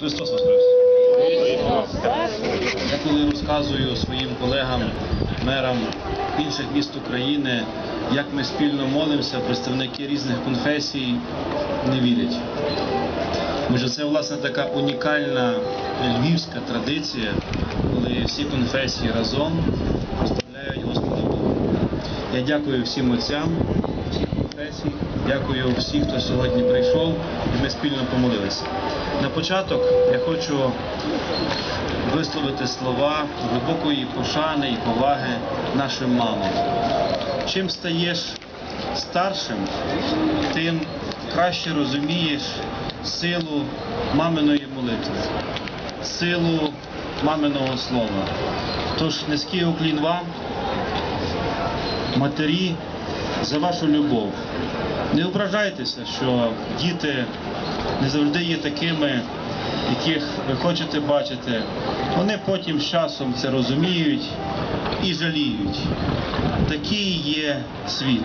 Христос Воскрес! Я коли розказую своїм колегам, мерам інших міст України, як ми спільно молимося, представники різних конфесій не вірять. Тому це власне така унікальна львівська традиція, коли всі конфесії разом прославляють Господа Бога. Я дякую всім отцям, всіх конфесій, дякую всім, хто сьогодні прийшов, і ми спільно помолилися. На початок я хочу висловити слова глибокої пошани і поваги нашим мамам. Чим стаєш старшим, тим краще розумієш силу маминої молитви, силу маминого слова. Тож низький уклін вам, матері, за вашу любов. Не ображайтеся, що діти не завжди є такими, яких ви хочете бачити. Вони потім з часом це розуміють і жаліють. Такий є світ.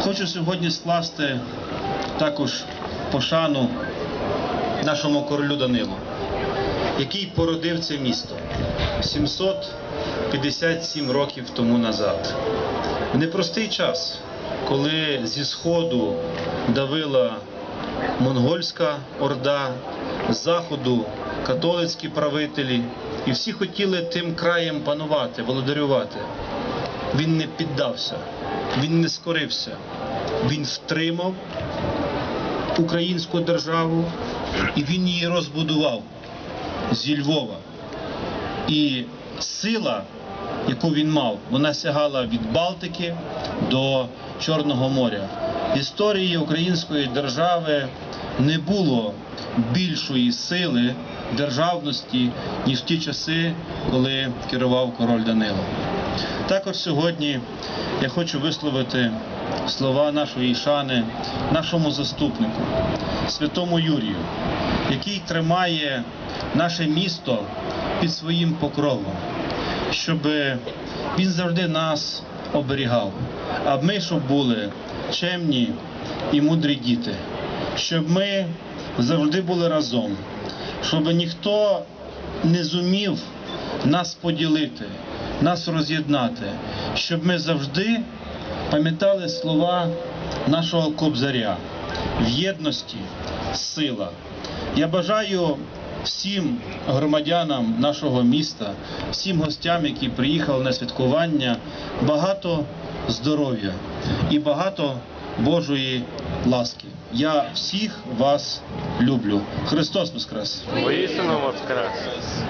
Хочу сьогодні скласти також пошану нашому королю Данилу, який породив це місто 757 років тому назад. В непростий час, коли зі сходу давила монгольська орда, з заходу католицькі правителі, і всі хотіли тим краєм панувати, володарювати. Він не піддався, він не скорився, він втримав українську державу і він її розбудував зі Львова. І сила, яку він мав, вона сягала від Балтики до Чорного моря. Історії української держави не було більшої сили державності, ніж в ті часи, коли керував король Данило. Також сьогодні я хочу висловити слова нашої шани нашому заступнику, святому Юрію, який тримає наше місто під своїм покровом, щоб він завжди нас оберігав, а ми, щоб були чемні і мудрі діти, щоб ми завжди були разом, щоб ніхто не зумів нас поділити, нас роз'єднати, щоб ми завжди пам'ятали слова нашого кобзаря в єдності сила. Я бажаю всім громадянам нашого міста, всім гостям, які приїхали на святкування, багато здоров'я і багато Божої ласки. Я всіх вас люблю. Христос Воскрес! Воістину воскрес!